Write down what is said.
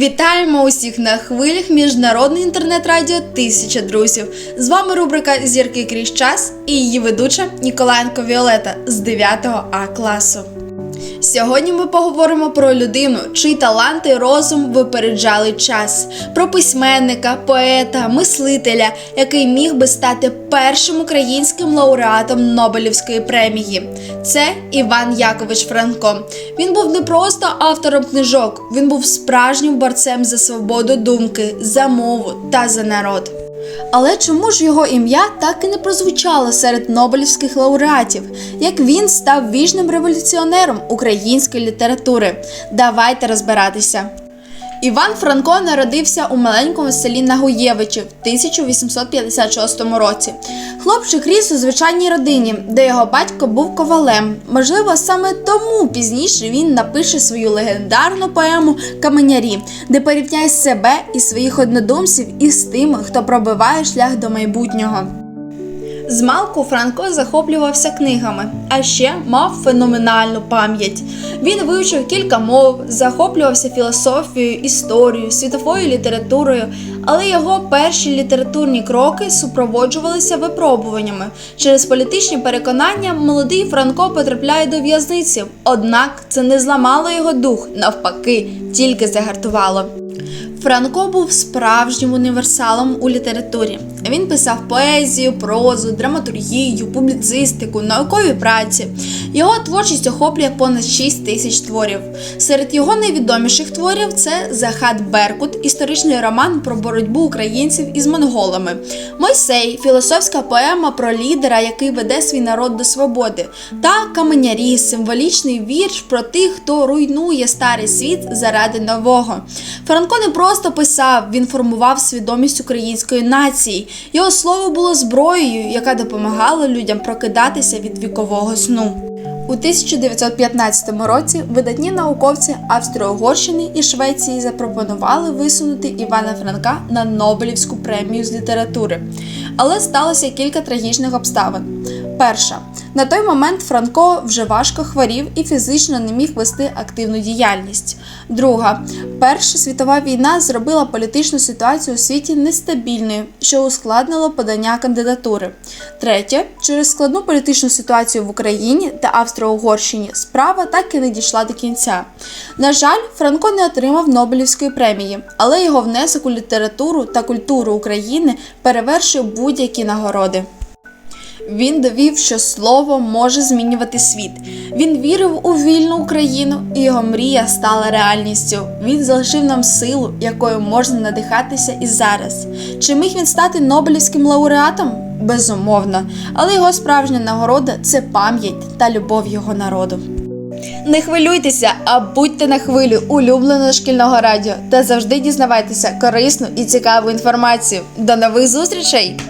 Вітаємо усіх на хвилях міжнародного інтернет-радіо Тисяча друзів. З вами рубрика Зірки крізь час і її ведуча Ніколаєнко Віолета з 9 А класу. Сьогодні ми поговоримо про людину, чий талант і розум випереджали час, про письменника, поета, мислителя, який міг би стати першим українським лауреатом Нобелівської премії. Це Іван Якович Франко. Він був не просто автором книжок, він був справжнім борцем за свободу думки, за мову та за народ. Але чому ж його ім'я так і не прозвучало серед нобелівських лауреатів? Як він став віжним революціонером української літератури? Давайте розбиратися. Іван Франко народився у маленькому селі Нагуєвичі в 1856 році. Хлопчик ріс у звичайній родині, де його батько був ковалем. Можливо, саме тому пізніше він напише свою легендарну поему Каменярі, де порівняє себе і своїх однодумців із тими, хто пробиває шлях до майбутнього. Змалку Франко захоплювався книгами, а ще мав феноменальну пам'ять. Він вивчив кілька мов, захоплювався філософією, історією, світовою літературою, але його перші літературні кроки супроводжувалися випробуваннями. Через політичні переконання молодий Франко потрапляє до в'язниці, однак це не зламало його дух, навпаки, тільки загартувало. Франко був справжнім універсалом у літературі. Він писав поезію, прозу, драматургію, публіцистику, наукові праці. Його творчість охоплює понад 6 тисяч творів. Серед його найвідоміших творів це Захат Беркут, історичний роман про боротьбу українців із монголами, Мойсей, філософська поема про лідера, який веде свій народ до свободи, та Каменярі, символічний вірш про тих, хто руйнує старий світ заради нового. Франко не просто писав, він формував свідомість української нації. Його слово було зброєю, яка допомагала людям прокидатися від вікового сну. У 1915 році видатні науковці Австро-Угорщини і Швеції запропонували висунути Івана Франка на Нобелівську премію з літератури. Але сталося кілька трагічних обставин. Перша на той момент Франко вже важко хворів і фізично не міг вести активну діяльність. Друга Перша світова війна зробила політичну ситуацію у світі нестабільною, що ускладнило подання кандидатури. Третє, через складну політичну ситуацію в Україні та Австро-Угорщині справа так і не дійшла до кінця. На жаль, Франко не отримав Нобелівської премії, але його внесок у літературу та культуру України перевершує будь-які нагороди. Він довів, що слово може змінювати світ. Він вірив у вільну Україну, і його мрія стала реальністю. Він залишив нам силу, якою можна надихатися і зараз. Чи міг він стати Нобелівським лауреатом? Безумовно, але його справжня нагорода це пам'ять та любов його народу. Не хвилюйтеся, а будьте на хвилю улюбленого шкільного радіо та завжди дізнавайтеся корисну і цікаву інформацію. До нових зустрічей!